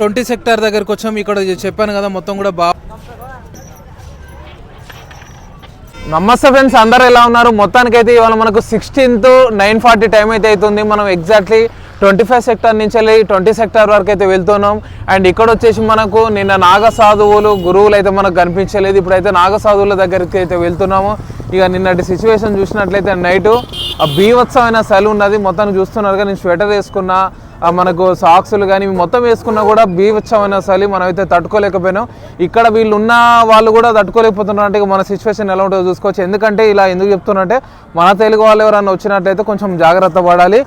Twenty sector దగ్గరకు వచ్చాం. ఇక్కడ చెప్పాను కదా మొత్తం కూడా బాగా నమస్తే ఫ్రెండ్స్ అందరూ ఎలా ఉన్నారు? మొత్తానికి అయితే ఇవాళ మనకు సిక్స్టీన్త్ నైన్ ఫార్టీ టైం అయితే అవుతుంది. మనం ఎగ్జాక్ట్లీ ట్వంటీ ఫైవ్ సెక్టార్ నుంచి వెళ్ళి ట్వంటీ సెక్టార్ వరకు అయితే వెళ్తున్నాం. అండ్ ఇక్కడ వచ్చేసి మనకు నిన్న నాగ సాధువులు గురువులు అయితే మనకు కనిపించలేదు. ఇప్పుడైతే నాగ సాధువుల దగ్గరికి అయితే వెళ్తున్నాము. ఇక నిన్నటి సిచ్యువేషన్ చూసినట్లయితే నైట్ ఆ బీభత్సమైన చలి ఉన్నది. మొత్తానికి చూస్తున్నారు నేను స్వెటర్ వేసుకున్నా మనకు సాక్సులు కానీ మొత్తం వేసుకున్నా కూడా బీభత్సమైన చలి సరే మనమైతే తట్టుకోలేకపోయినాం. ఇక్కడ వీళ్ళు ఉన్న వాళ్ళు కూడా తట్టుకోలేకపోతున్నారు అంటే మన సిచ్యువేషన్ ఎలా ఉంటుందో చూసుకోవచ్చు. ఎందుకంటే ఇలా ఎందుకు చెప్తున్నట్టే మన తెలుగు వాళ్ళు ఎవరైనా వచ్చినట్లయితే కొంచెం జాగ్రత్త పడాలి.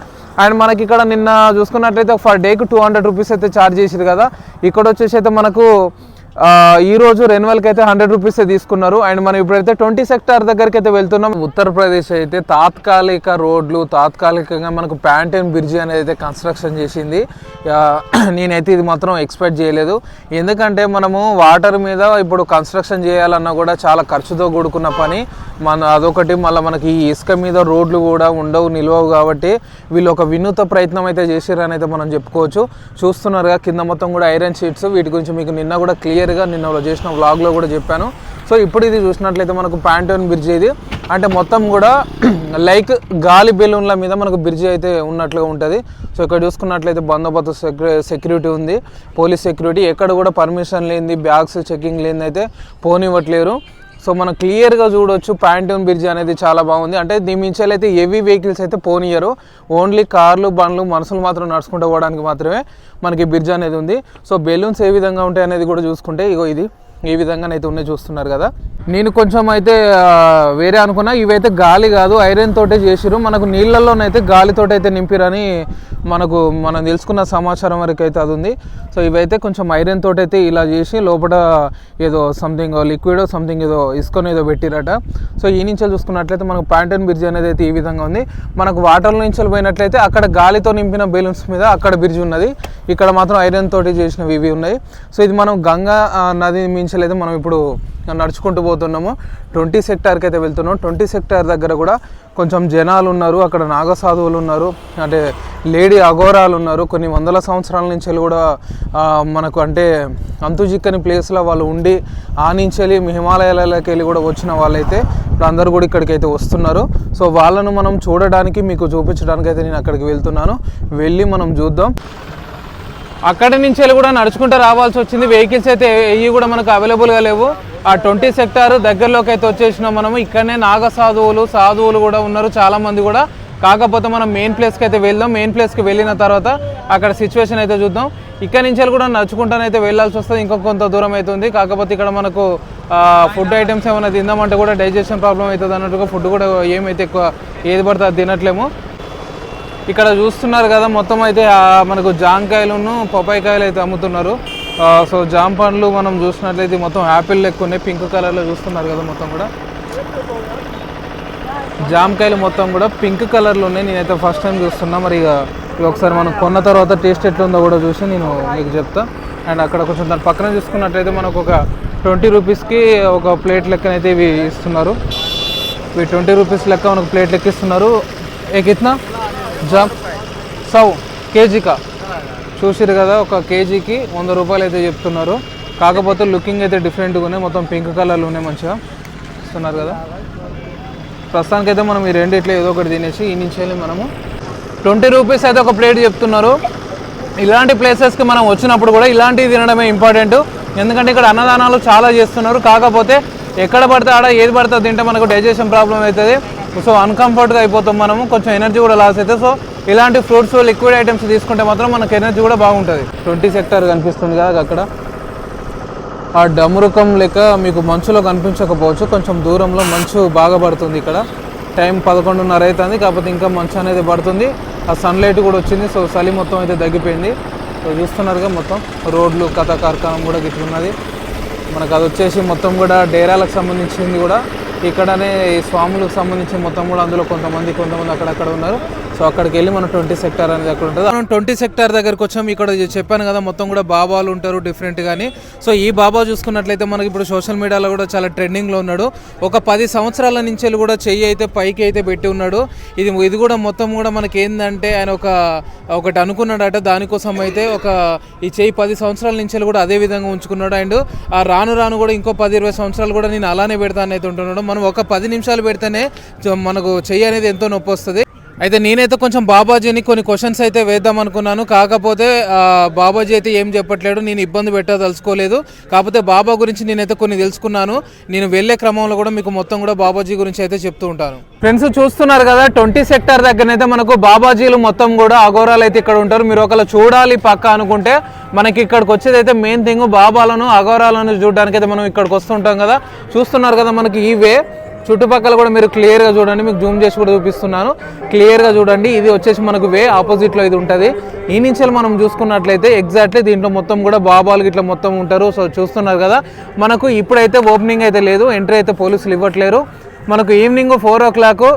అండ్ మనకి ఇక్కడ నిన్న చూసుకున్నట్లయితే ఫర్ డేకి టూ హండ్రెడ్ రూపీస్ అయితే ఛార్జ్ చేసారు కదా. ఇక్కడ వచ్చేసి అయితే మనకు ఈరోజు రెన్యువల్కి అయితే హండ్రెడ్ రూపీస్ తీసుకున్నారు. అండ్ మనం ఇప్పుడైతే ట్వంటీ సెక్టార్ దగ్గరికి అయితే వెళ్తున్నాం. ఉత్తరప్రదేశ్ అయితే తాత్కాలిక రోడ్లు తాత్కాలికంగా మనకు ప్యాంటైన్ బ్రిడ్జి అనేది అయితే కన్స్ట్రక్షన్ చేసింది. నేనైతే ఇది మాత్రం ఎక్స్పెక్ట్ చేయలేదు. ఎందుకంటే మనము వాటర్ మీద ఇప్పుడు కన్స్ట్రక్షన్ చేయాలన్నా కూడా చాలా ఖర్చుతో కూడుకున్న పని. మన అదొకటి మళ్ళీ మనకి ఈ ఇసుక మీద రోడ్లు కూడా ఉండవు నిలవవు కాబట్టి వీళ్ళు ఒక వినూత ప్రయత్నం అయితే చేసిరని అయితే మనం చెప్పుకోవచ్చు. చూస్తున్నారుగా కింద మొత్తం కూడా ఐరన్ షీట్స్ వీటి గురించి మీకు నిన్న కూడా క్లియర్ క్లియర్గా నిన్న చేసిన వ్లాగ్లో కూడా చెప్పాను. సో ఇప్పుడు ఇది చూసినట్లయితే మనకు ప్యాంటోన్ బ్రిడ్జ్ ఇది. అంటే మొత్తం కూడా లైక్ గాలి బెలూన్ల మీద మనకు బ్రిడ్జ్ అయితే ఉన్నట్లుగా ఉంటుంది. సో ఇక్కడ చూసుకున్నట్లయితే బందోబస్తు సెక్యూరిటీ ఉంది. పోలీస్ సెక్యూరిటీ ఎక్కడ కూడా పర్మిషన్ లేనిది బ్యాగ్స్ చెకింగ్ లేనిది అయితే పోనివ్వట్లేరు. సో మనం క్లియర్గా చూడొచ్చు ప్యాంటూన్ బ్రిడ్జ్ అనేది చాలా బాగుంది. అంటే దీని మించి అయితే హెవీ వెహికల్స్ అయితే పోనీయరు. ఓన్లీ కార్లు బండ్లు మనుషులు మాత్రం నడుచుకుంటూ పోవడానికి మాత్రమే మనకి బ్రిడ్జ్ అనేది ఉంది. సో బెలూన్స్ ఏ విధంగా ఉంటాయి అనేది కూడా చూసుకుంటే ఇగో ఇది. ఈ విధంగానైతే ఉన్నాయి చూస్తున్నారు కదా. నేను కొంచెం అయితే వేరే అనుకున్నా ఇవైతే గాలి కాదు ఐరన్ తోటే చేసిరు మనకు నీళ్ళల్లోనైతే గాలితోటి అయితే నింపిరని మనకు మనం తెలుసుకున్న సమాచారం వరకు అయితే అది ఉంది. సో ఇవైతే కొంచెం ఐరన్ తోటి అయితే ఇలా చేసి లోపల ఏదో సంథింగ్ లిక్విడ్ సంథింగ్ ఏదో ఇసుకొని ఏదో పెట్టిరట. సో ఈ నుంచి చూసుకున్నట్లయితే మనకు ప్యాంటన్ బ్రిడ్జ్ అనేది అయితే ఈ విధంగా ఉంది. మనకు వాటర్ నుంచి పోయినట్లయితే అక్కడ గాలితో నింపిన బెలూన్స్ మీద అక్కడ బ్రిడ్జ్ ఉన్నది. ఇక్కడ మాత్రం ఐరన్ తోటి చేసినవి ఇవి ఉన్నాయి. సో ఇది మనం గంగా నది మించలేదు మనం ఇప్పుడు నడుచుకుంటూ పోతున్నాము. ట్వంటీ సెక్టార్కి అయితే వెళ్తున్నాం. ట్వంటీ సెక్టార్ దగ్గర కూడా కొంచెం జనాలు ఉన్నారు. అక్కడ నాగసాధువులు ఉన్నారు. అంటే లేడీ అఘోరాలు ఉన్నారు. కొన్ని వందల సంవత్సరాల నుంచి వెళ్ళి కూడా మనకు అంటే అంతుజిక్కని ప్లేస్లో వాళ్ళు ఉండి ఆ నుంచి వెళ్ళి హిమాలయాలకి వెళ్ళి కూడా వచ్చిన వాళ్ళైతే ఇప్పుడు అందరూ కూడా ఇక్కడికి అయితే వస్తున్నారు. సో వాళ్ళను మనం చూడడానికి మీకు చూపించడానికి అయితే నేను అక్కడికి వెళ్తున్నాను. వెళ్ళి మనం చూద్దాం. అక్కడి నుంచి వెళ్ళి కూడా నడుచుకుంటూ రావాల్సి వచ్చింది. వెహికల్స్ అయితే ఇవి కూడా మనకు అవైలబుల్గా లేవు. ఆ ట్వంటీ సెక్టార్ దగ్గరలోకి అయితే వచ్చేసినాం మనము. ఇక్కడనే నాగ సాధువులు సాధువులు కూడా ఉన్నారు చాలామంది కూడా. కాకపోతే మనం మెయిన్ ప్లేస్కి అయితే వెళ్దాం. మెయిన్ ప్లేస్కి వెళ్ళిన తర్వాత అక్కడ సిచ్యువేషన్ అయితే చూద్దాం. ఇక్కడ నుంచి వెళ్ళి కూడా నడుచుకుంటానైతే వెళ్ళాల్సి వస్తుంది. ఇంకొక కొంత దూరం అవుతుంది కాకపోతే ఇక్కడ మనకు ఫుడ్ ఐటమ్స్ ఏమైనా తిందామంటే కూడా డైజెషన్ ప్రాబ్లం అవుతుంది అన్నట్టుగా ఫుడ్ కూడా ఏమైతే ఎక్కువ ఏది పడితే అది తినట్లేము. ఇక్కడ చూస్తున్నారు కదా మొత్తం అయితే మనకు జాంకాయలును పపాయికాయలు అయితే అమ్ముతున్నారు. సో జామ పండ్లు మనం చూసినట్లయితే మొత్తం యాపిల్ లెక్క ఉన్నాయి పింక్ కలర్లో చూస్తున్నారు కదా మొత్తం కూడా. జామకాయలు మొత్తం కూడా పింక్ కలర్లో ఉన్నాయి నేనైతే ఫస్ట్ టైం చూస్తున్నా. మరి ఒకసారి మనం కొన్న తర్వాత టేస్ట్ ఎట్లుందో కూడా చూసి నేను మీకు చెప్తా. అండ్ అక్కడ కొంచెం దాని పక్కన చూసుకున్నట్లయితే మనకు ఒక ట్వంటీ రూపీస్కి ఒక ప్లేట్ లెక్కనైతే ఇవి ఇస్తున్నారు. ఇవి ట్వంటీ రూపీస్ లెక్క మనకు ప్లేట్ లెక్క ఇస్తున్నారు. ఏ కిత్నా? జామ్. సౌ కేజీకా. చూసిరు కదా ఒక కేజీకి వంద రూపాయలు అయితే చెప్తున్నారు. కాకపోతే లుకింగ్ అయితే డిఫరెంట్గా ఉన్నాయి. మొత్తం పింక్ కలర్లు ఉన్నాయి మంచిగా. ఇస్తున్నారు కదా. ప్రస్తుతానికి అయితే మనం ఈ రెండిట్లో ఏదో ఒకటి తినేసి ఈ నుంచి వెళ్ళి మనము ట్వంటీ రూపీస్ అయితే ఒక ప్లేట్ చెప్తున్నారు. ఇలాంటి ప్లేసెస్కి మనం వచ్చినప్పుడు కూడా ఇలాంటివి తినడమే ఇంపార్టెంట్. ఎందుకంటే ఇక్కడ అన్నదానాలు చాలా చేస్తున్నారు. కాకపోతే ఎక్కడ పడితే ఆడ ఏది పడితే తింటే మనకు డైజెషన్ ప్రాబ్లం అవుతుంది. సో అన్కంఫర్ట్గా అయిపోతాం మనము కొంచెం ఎనర్జీ కూడా లాస్ అయితే. సో ఇలాంటి ఫ్రూట్స్ లిక్విడ్ ఐటమ్స్ తీసుకుంటే మాత్రం మనకు ఎనర్జీ కూడా బాగుంటుంది. ట్వంటీ సెక్టర్ కనిపిస్తుంది కదా అక్కడ. ఆ డమురుకం లెక్క మీకు మంచులో కనిపించకపోవచ్చు. కొంచెం దూరంలో మంచు బాగా పడుతుంది ఇక్కడ. టైం పదకొండున్నర అవుతుంది కాకపోతే ఇంకా మంచు అనేది పడుతుంది. ఆ సన్లైట్ కూడా వచ్చింది సో చలి మొత్తం అయితే తగ్గిపోయింది. సో చూస్తున్నారుగా మొత్తం రోడ్లు కథ కార్ఖానం కూడా గిట్లున్నది మనకు అది వచ్చేసి మొత్తం కూడా డేరాలకు సంబంధించింది కూడా. ఇక్కడనే స్వాములకు సంబంధించి మొత్తం కూడా అందులో కొంతమంది కొంతమంది అక్కడక్కడ ఉన్నారు. సో అక్కడికి వెళ్ళి మనం ట్వంటీ సెక్టార్ అనేది అక్కడ ఉంటుంది మనం ట్వంటీ సెక్టార్ దగ్గరకు వచ్చాం. ఇక్కడ చెప్పాను కదా మొత్తం కూడా బాబాలు ఉంటారు డిఫరెంట్ కానీ సో ఈ బాబా చూసుకున్నట్లయితే మనకి ఇప్పుడు సోషల్ మీడియాలో కూడా చాలా ట్రెండింగ్లో ఉన్నాడు. ఒక పది సంవత్సరాల నుంచి కూడా చెయ్యి అయితే పైకి అయితే పెట్టి ఉన్నాడు. ఇది ఇది కూడా మొత్తం కూడా మనకి ఏంటంటే ఆయన ఒక ఒకటి అనుకున్నాడట. దానికోసం అయితే ఒక ఈ చెయ్యి పది సంవత్సరాల నుంచి కూడా అదే విధంగా ఉంచుకున్నాడు. అండ్ ఆ రాను రాను కూడా ఇంకో పది ఇరవై సంవత్సరాలు కూడా నేను అలానే పెడతానైతే ఉంటున్నాడు. మనం ఒక పది నిమిషాలు పెడితేనే మనకు చెయ్యి అనేది ఎంతో నొప్పి వస్తుంది. అయితే నేనైతే కొంచెం బాబాజీని కొన్ని క్వశ్చన్స్ అయితే వేద్దాం అనుకున్నాను. కాకపోతే బాబాజీ అయితే ఏం చెప్పట్లేడు. నేను ఇబ్బంది పెట్టదలుచుకోలేదు కాకపోతే బాబా గురించి నేనైతే కొన్ని తెలుసుకున్నాను. నేను వెళ్ళే క్రమంలో కూడా మీకు మొత్తం కూడా బాబాజీ గురించి అయితే చెప్తూ ఉంటాను. ఫ్రెండ్స్ చూస్తున్నారు కదా ట్వంటీ సెక్టర్ దగ్గరనైతే మనకు బాబాజీలు మొత్తం కూడా అఘోరాలు అయితే ఇక్కడ ఉంటారు. మీరు ఒకవేళ చూడాలి పక్క అనుకుంటే మనకి ఇక్కడికి వచ్చేది అయితే మెయిన్ థింగ్ బాబాలను అఘోరాలను చూడడానికి అయితే మనం ఇక్కడికి వస్తుంటాం కదా. చూస్తున్నారు కదా మనకి ఈ వే. చుట్టుపక్కల కూడా మీరు క్లియర్గా చూడండి. మీకు జూమ్ చేసి కూడా చూపిస్తున్నాను. క్లియర్గా చూడండి. ఇది వచ్చేసి మనకు వే ఆపోజిట్లో ఇది ఉంటుంది. ఈ నుంచి మనం చూసుకున్నట్లయితే ఎగ్జాక్ట్లీ దీంట్లో మొత్తం కూడా బాబాలు ఇట్లా మొత్తం ఉంటారు. సో చూస్తున్నారు కదా. మనకు ఇప్పుడైతే ఓపెనింగ్ అయితే లేదు. ఎంట్రీ అయితే పోలీసులు ఇవ్వట్లేరు. మనకు ఈవినింగ్ ఫోర్ ఓ క్లాక్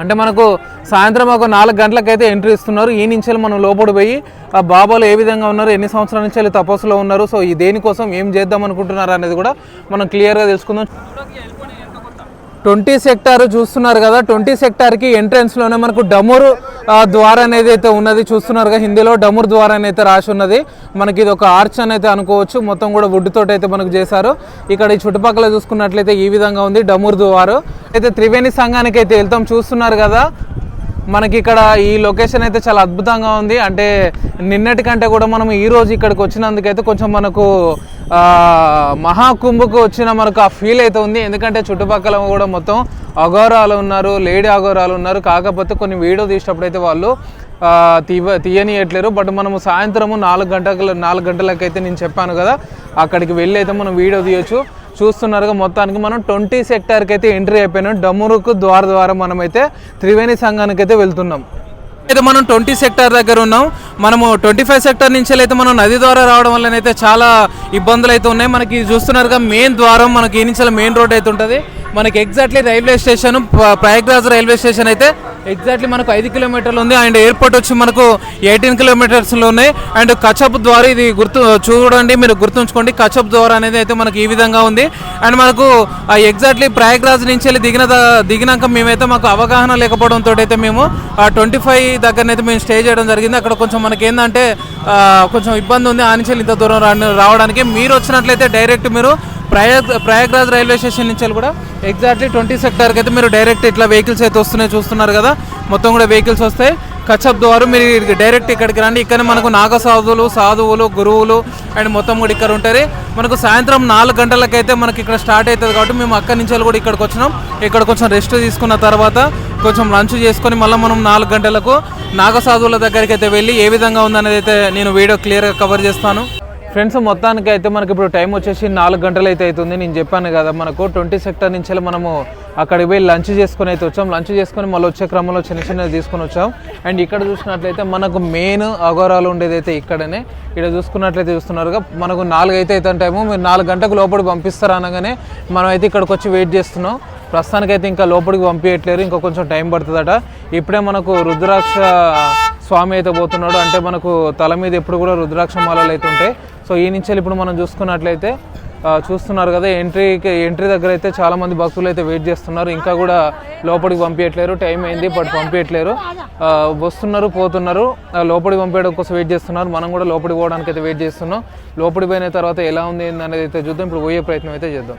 అంటే మనకు సాయంత్రం ఒక నాలుగు గంటలకైతే ఎంట్రీ ఇస్తున్నారు. ఈ నుంచి మనం లోపల పోయి ఆ బాబాలు ఏ విధంగా ఉన్నారు? ఎన్ని సంవత్సరాల నుంచి వెళ్ళి తపస్సులో ఉన్నారు? సో ఈ దేనికోసం ఏం చేద్దాం అనుకుంటున్నారు అనేది కూడా మనం క్లియర్గా తెలుసుకుందాం. ట్వంటీ సెక్టార్ చూస్తున్నారు కదా. ట్వంటీ సెక్టార్కి ఎంట్రెన్స్లోనే మనకు డమూర్ ఆ, ద్వారం అనేది అయితే ఉన్నది. చూస్తున్నారు కదా హిందీలో డమూర్ ద్వారం అని అయితే రాసి ఉన్నది. మనకి ఇది ఒక ఆర్చ్ అని అయితే అనుకోవచ్చు. మొత్తం కూడా వుడ్ తోటి అయితే మనకు చేశారు. ఇక్కడ ఈ చుట్టుపక్కల చూసుకున్నట్లయితే ఈ విధంగా ఉంది డమూర్ ద్వారం. అయితే త్రివేణి సంఘానికి అయితే వెళ్తాం. చూస్తున్నారు కదా మనకి ఇక్కడ ఈ లొకేషన్ అయితే చాలా అద్భుతంగా ఉంది. అంటే నిన్నటి కంటే కూడా మనం ఈ రోజు ఇక్కడికి వచ్చినందుకైతే కొంచెం మనకు మహాకుంభకు వచ్చిన మనకు ఆ ఫీల్ అయితే ఉంది. ఎందుకంటే చుట్టుపక్కల కూడా మొత్తం అఘోరాలు ఉన్నారు లేడీ అఘోరాలు ఉన్నారు. కాకపోతే కొన్ని వీడియో తీసినప్పుడు అయితే వాళ్ళు తీవ తీయనియట్లేరు. బట్ మనము సాయంత్రము నాలుగు గంటల నాలుగు గంటలకైతే నేను చెప్పాను కదా అక్కడికి వెళ్ళి అయితే మనం వీడియో తీయొచ్చు. చూస్తున్నారుగా మొత్తానికి మనం ట్వంటీ సెక్టార్కి అయితే ఎంట్రీ అయిపోయినాం. డమ్మురుకు ద్వార ద్వారా మనం అయితే త్రివేణి సంఘానికి అయితే వెళ్తున్నాం. అయితే మనం ట్వంటీ సెక్టార్ దగ్గర ఉన్నాం. మనము ట్వంటీ ఫైవ్ సెక్టార్ నుంచి అయితే మనం నది ద్వారా రావడం వల్ల అయితే చాలా ఇబ్బందులు అయితే ఉన్నాయి. మనకి చూస్తున్నారుగా మెయిన్ ద్వారం మనకి ఈ నుంచి మెయిన్ రోడ్ అయితే ఉంటుంది. మనకి exactly railway station Prayagraj railway station అయితే ఎగ్జాక్ట్లీ మనకు ఐదు కిలోమీటర్లు ఉంది. అండ్ ఎయిర్పోర్ట్ వచ్చి మనకు ఎయిటీన్ కిలోమీటర్స్లో ఉన్నాయి. అండ్ కచప్ ద్వారా ఇది గుర్తు చూడండి మీరు గుర్తుంచుకోండి. కచప్ ద్వారా అనేది అయితే మనకి ఈ విధంగా ఉంది. అండ్ మనకు ఎగ్జాక్ట్లీ ప్రయాగ్రాజ్ నుంచి వెళ్ళి దిగిన దిగినాక మేమైతే మాకు అవగాహన లేకపోవడంతో అయితే మేము ట్వంటీ ఫైవ్ దగ్గరనైతే మేము స్టే చేయడం జరిగింది. అక్కడ కొంచెం మనకి ఏంటంటే కొంచెం ఇబ్బంది ఉంది. ఆ నుంచి ఇంత దూరం రావడానికి. మీరు వచ్చినట్లయితే డైరెక్ట్ మీరు ప్రయాగ్ ప్రయాగ్రాజ్ రైల్వే స్టేషన్ నుంచి వెళ్ళి కూడా ఎగ్జాక్ట్లీ ట్వంటీ సెక్టార్కి అయితే మీరు డైరెక్ట్ ఇట్లా వెహికల్స్ అయితే వస్తున్నాయి చూస్తున్నారు కదా. మొత్తం కూడా వెహికల్స్ వస్తాయి. కచ్చప్ ద్వారా మీరు డైరెక్ట్ ఇక్కడికి రండి. ఇక్కడ మనకు నాగ సాధువులు సాధువులు గురువులు అండ్ మొత్తం కూడా ఇక్కడ ఉంటారు. మనకు సాయంత్రం నాలుగు గంటలకైతే మనకి ఇక్కడ స్టార్ట్ అవుతుంది కాబట్టి మేము అక్కడి నుంచి కూడా ఇక్కడికి వచ్చినాం. ఇక్కడ కొంచెం రెస్ట్ తీసుకున్న తర్వాత కొంచెం లంచ్ చేసుకొని మళ్ళీ మనం నాలుగు గంటలకు నాగ సాధువుల దగ్గరికి అయితే వెళ్ళి ఏ విధంగా ఉందనేది అయితే నేను వీడియో క్లియర్గా కవర్ చేస్తాను. ఫ్రెండ్స్ మొత్తానికి అయితే మనకి ఇప్పుడు టైం వచ్చేసి నాలుగు గంటలు అయితే అవుతుంది. నేను చెప్పాను కదా మనకు ట్వంటీ సెక్టర్ నుంచి మనము అక్కడికి పోయి లంచ్ చేసుకొని అయితే వచ్చాం. లంచ్ చేసుకొని మళ్ళీ వచ్చే క్రమంలో చిన్న చిన్నది తీసుకొని వచ్చాం. అండ్ ఇక్కడ చూసినట్లయితే మనకు మెయిన్ అగోరాలు ఉండేది అయితే ఇక్కడనే. ఇక్కడ చూసుకున్నట్లయితే చూస్తున్నారుగా మనకు నాలుగు అయితే అయితే టైము. మీరు నాలుగు గంటలకు లోపలికి పంపిస్తారు అనగానే మనం అయితే ఇక్కడికి వచ్చి వెయిట్ చేస్తున్నాం. ప్రస్తుతానికైతే ఇంకా లోపలికి పంపించట్లేరు ఇంకా కొంచెం టైం పడుతుందట. ఇప్పుడే మనకు రుద్రాక్ష స్వామి అయితే పోతున్నాడు. అంటే మనకు తల మీద ఎప్పుడు కూడా రుద్రాక్ష మాలలు అయితే ఉంటాయి. సో ఈ నుంచి ఇప్పుడు మనం చూసుకున్నట్లయితే చూస్తున్నారు కదా ఎంట్రీకి ఎంట్రీ దగ్గర అయితే చాలామంది భక్తులు అయితే వెయిట్ చేస్తున్నారు. ఇంకా కూడా లోపలికి పంపించట్లేరు టైం అయింది బట్ పంపించట్లేరు వస్తున్నారు పోతున్నారు లోపలికి పంపించడం కోసం వెయిట్ చేస్తున్నారు. మనం కూడా లోపలికి పోవడానికి అయితే వెయిట్ చేస్తున్నాం. లోపలికి పోయిన తర్వాత ఎలా ఉంది అనేది అయితే చూద్దాం. ఇప్పుడు పోయే ప్రయత్నం అయితే చేద్దాం.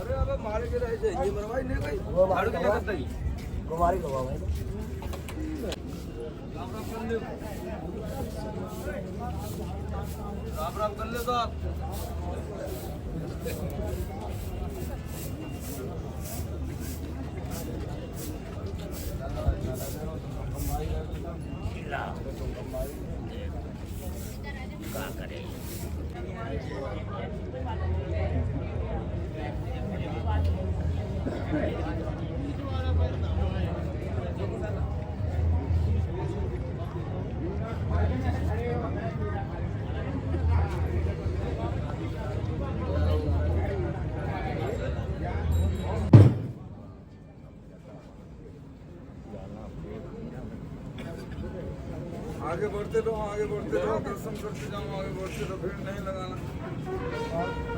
अरे अब मारे के रहे थे ये मरवाई नहीं गई वो झाड़ू के करता ही कुमारी को भाई राम राम कर ले राम राम कर ले तो आप Sunday. आगे बढ़ते रहो, आगे बढ़ते रहो दर्शन करते जाओ, आगे बढ़ते रहो, भीड़ नहीं लगाना।